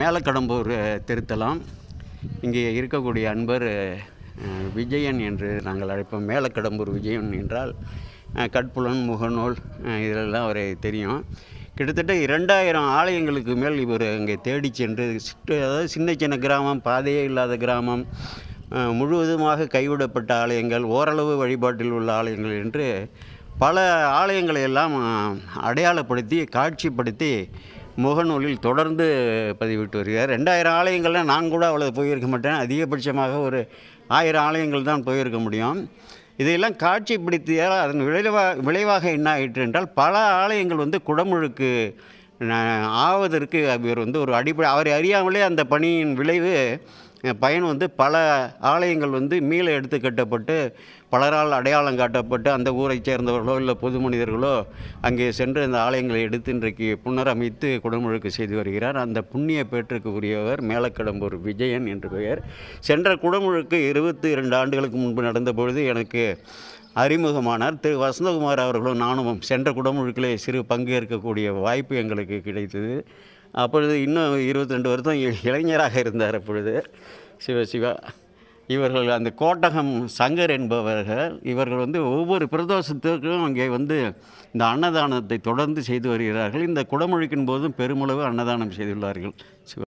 மேலக்கடம்பூர் திருத்தலம். இங்கே இருக்கக்கூடிய அன்பர் விஜயன் என்று நாங்கள் அழைப்போம். மேலக்கடம்பூர் விஜயன் என்றால் கட்புலன் முகநூல் இதெல்லாம் அவரை தெரியும். கிட்டத்தட்ட இரண்டாயிரம் ஆலயங்களுக்கு மேல் இவர் அங்கே தேடி சென்று சிட்டு- அதாவது சின்ன சின்ன கிராமம் பாதையே இல்லாத கிராமம் முழுவதுமாக கைவிடப்பட்ட ஆலயங்கள் ஓரளவு வழிபாட்டில் உள்ள ஆலயங்கள் என்று பல ஆலயங்களை எல்லாம் அடையாளப்படுத்தி காட்சிப்படுத்தி முகநூலில் தொடர்ந்து பதிவிட்டு வருகிறார். ரெண்டாயிரம் ஆலயங்களில் நான் கூட அவ்வளோ போயிருக்க மாட்டேன். அதிகபட்சமாக ஒரு ஆயிரம் ஆலயங்கள் தான் போயிருக்க முடியும். இதையெல்லாம் காட்சிப்படுத்தியால் அதன் விளைவா விளைவாக என்ன ஆயிற்று என்றால் பல ஆலயங்கள் வந்து குடமுழுக்கு ஆவதற்கு அவர் வந்து ஒரு அடிப்படை அவரை அறியாமலே அந்த பணியின் விளைவு பயன் வந்து பல ஆலயங்கள் வந்து மீள எடுத்து கட்டப்பட்டு பலரால் அடையாளம் காட்டப்பட்டு அந்த ஊரைச் சேர்ந்தவர்களோ இல்லை பொது மனிதர்களோ அங்கே சென்று அந்த ஆலயங்களை எடுத்து இன்றைக்கு புனரமைத்து குடமுழுக்கு செய்து வருகிறார். அந்த புண்ணிய பேற்றுக்கு உரியவர் மேலக்கடம்பூர் விஜயன் என்று பெயர். சென்ற குடமுழுக்கு இருபத்தி இரண்டு ஆண்டுகளுக்கு முன்பு நடந்த பொழுது எனக்கு அறிமுகமானார். திரு வசந்தகுமார் அவர்களும் நானும் சென்ற குடமுழுக்கிலே சிறு பங்கேற்கக்கூடிய வாய்ப்பு எங்களுக்கு கிடைத்தது. அப்பொழுது இன்னும் இருபத்தி ரெண்டு வருஷம் இ- இளைஞராக இருந்தார் அப்பொழுது சிவ சிவா. இவர்கள் அந்த கோட்டகம் சங்கர் என்பவர்கள் இவர்கள் வந்து ஒவ்வொரு பிரதோஷத்துக்கும் அங்கே வந்து இந்த அன்னதானத்தை தொடர்ந்து செய்து வருகிறார்கள். இந்த குடமுழுக்கின் போதும் பெருமளவு அன்னதானம் செய்துள்ளார்கள். சிவ.